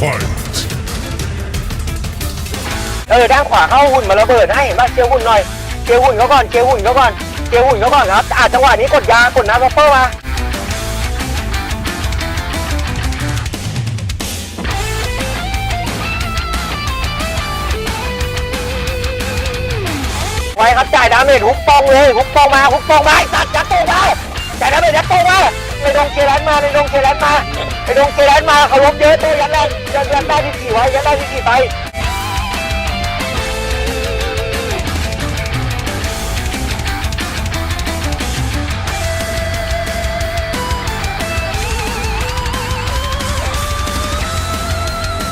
Fight เออด้านขวาเข้าหุ่นมาระเบิดให้เห็นป่ะเชียวหุ่นหน่อยเชียวหุ่นเขาก่อนเชียวหุ่นเขาก่อนเชียวหุ่นเขาก่อนครับอาจังหวะนี้กดยากดน้ำซัพเปอร์มาไว้ครับจ่ายดาเมจฮุกปองเลยฮุกปองมาฮุกปองมาไอ้สัตว์ยัดตู้มาจ่ายดาเมจยัดตู้มา ในดงเกลันมาในดงเกลันมาในดงเกลันมาเขาลบเยอะตัวยัดแรงยัดยัดได้ที่สี่ไว้ยัดได้ที่สี่ไป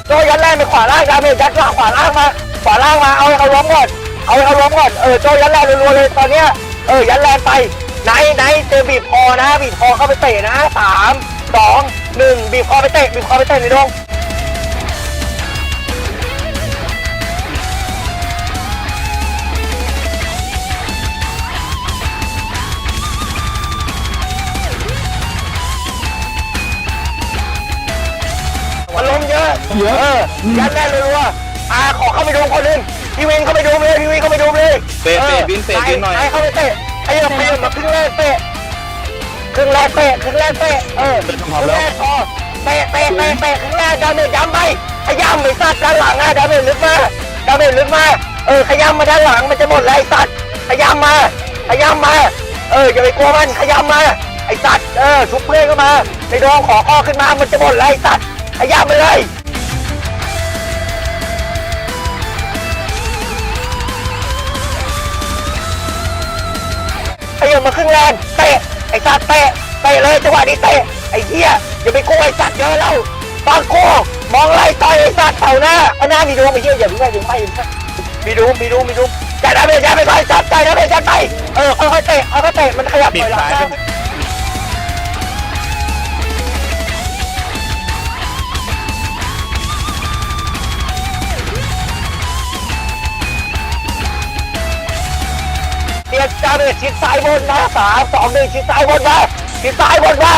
โดยยัดแรงไปขวาล่างดาเมจยัดขวาขวาล่างมาขวาล่างมาเอาเขาล้มก่อนเอาเขาล้มก่อนเออโจยัดแรงรัวๆเลยตอนเนี้ยเออยัดแรงไป ไหนไหนเจอบีบคอนะ บีบคอเข้าไปเตะนะสามสองหนึ่งบีบคอไปเตะบีบคอไปเตะในดงมันล้มเยอะเยอะเออยัดแรงรัวๆอ่าขอเข้าไปดูคนหนึงพี่วินเข้าไปดูเลยพี่วินเข้าไปดูเลยเตะเตะวินเตะวินหน่อยให้เข้าไปเตะ ให้เราไปมาครึ่งแรกเตะครึ่งแรกเตะครึ่งแรกเตะเออครึ่งแรกพอเตะเตะเตะเตะครึ่งแรกดาเมจย้ำไปขย้ำไปสัตว์ด้านหลังอะดาเมจลึกมาดาเมจลึกมาเออขย้ำมาด้านหลังมันจะหมดแล้วไอ้สัตว์ขย้ำมาขย้ำมา เอออย่าไปกลัวมันขย้ำมาไอ้สัตว์เออชุบเพื่อนเข้ามาในดองขอข้อขึ้นมามันจะหมดแล้วไอ้สัตว์ขย้ำไปเลย มาครึ่งแรงเตะไอ้สัตว์เตะเตะเลยจังหวะนี้เตะไอ้เหี้ยอย่าไปกลัวไอ้สัตว์เยอะแล้วตอนกูมองไล่ต่อยไอ้สัตว์เต่าหน้าเอาหน้ามีดูไอ้เหี้ยอย่าไปอย่าไปอย่าไปมีดูมีดูมีดูจ่ายดาเมจจ่ายไปก่อนสัตว์จ่ายดาเมจจ่ายไปเออค่อยๆเตะค่อยๆเตะมันขยับบีบถอยหลัง เตียนดาเมจชิดซ้ายบนมาสามสองหนึ่งชิดซ้ายบนมาชิดซ้ายบนมา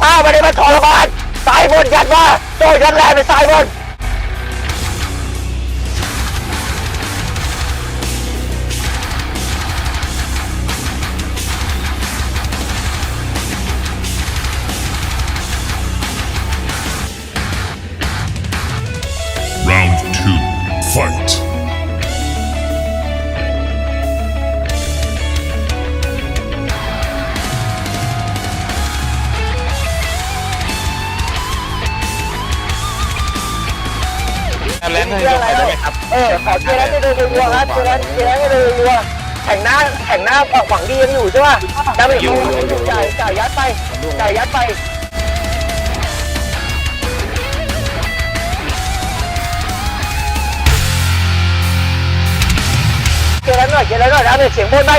ข้าไม่ได้มาทรมานซ้ายบนยัดมาโจยัดแรงไปซ้ายบน แลนด์ให้ลงไปได้ไหมครับเออขอเจรันได้โดยรัวครับเจรันเจรันได้โดยรัวแข่งหน้าแข่งหน้าหวังดียังอยู่ใช่ป่ะดาเมจเขาอยู่จ่ายจ่ายยัดไปจ่ายยัดไปเจรันหน่อยเจรันหน่อยดาเมจเสียงบนไป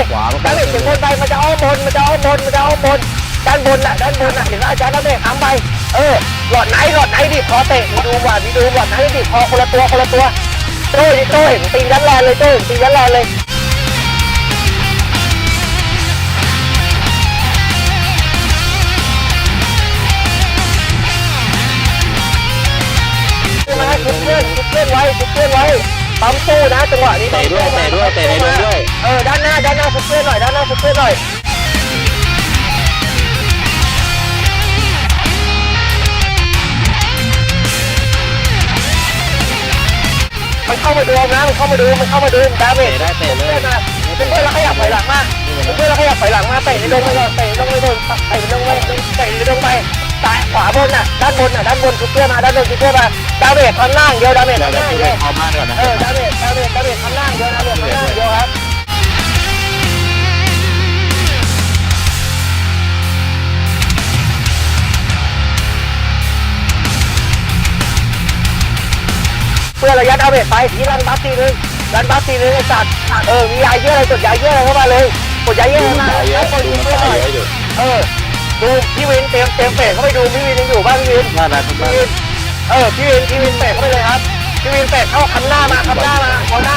ดาเมจเสียงบนไปมันจะอ้อมบนมันจะอ้อมบนมันจะอ้อมบน ด้านบนน่ะด้านบนน่ะเห็นไหมอาจารย์ดาเมจอ้ำไป เออหลอดไหนหลอดไหนดิพอเตะมีดูว่ะมีดูหลอดไหนดิพอคนละตัวคนละตัวโต้ดิโต้เห็นตียันแลนเลยโต้เห็นตียันแลนเลยมาชุบเพื่อนชุบเพื่อนไว้ชุบเพื่อนไว้ปั๊มตู้นะจังหวะนี้เตะด้วยเตะด้วยเตะในดงด้วย เออด้านหน้าด้านหน้าชุบเพื่อนหน่อยด้านหน้าชุบเพื่อนหน่อย เข้ามาดูนะมันเข้ามาดูมันเข้ามาดูดาเมจเตะได้เตะเลเพื่ยอนมาเพื่อนแล้วขยับถอยหลังมาเพื่อนแล้วขยับถอยหลังมาเตะในดงไปก่อนเตะในดงไปก่อนเตะในดงไปเตะในดงไปซ้ายขวาบนน่ะด้านบนน่ะด้านบนคือเพื่อนมาด้านบนคือเพื่อนมาดาเมจข้างล่างเดียวดาเมจเดี๋ยวข้างเดี๋ยวล่างพี่เดียวไปเอาบ้านก่อนนะเออดาเมจดาเมจดาเมจข้างล่างเดียวดาเมจข้างล่างเดียวครับ พื่อระยะดาเมจไปทีรันบัฟทีนึงรันบัฟทีนึงไอ้สัตว์เออมียาเยอะอะไรกดยาเยอะอะไรเข้ามาเลยกดยาเยอะดูเข้ามันมาตายเยอะแล้วคนดูยิงมันเพื่อนหตาน่อยยเยอะอยู่เออดูพี่วินเตรียมเตรียมเฟสเข้าไปดูพี่วินยังอยู่บ้างพี่วินน่ารักทุกพี่บ้านวินเออพี่วินพี่วินเฟสเข้าไปเลยครับพี่วินเฟสเข้าคันหน้ามาคันหน้ามาคันหน้า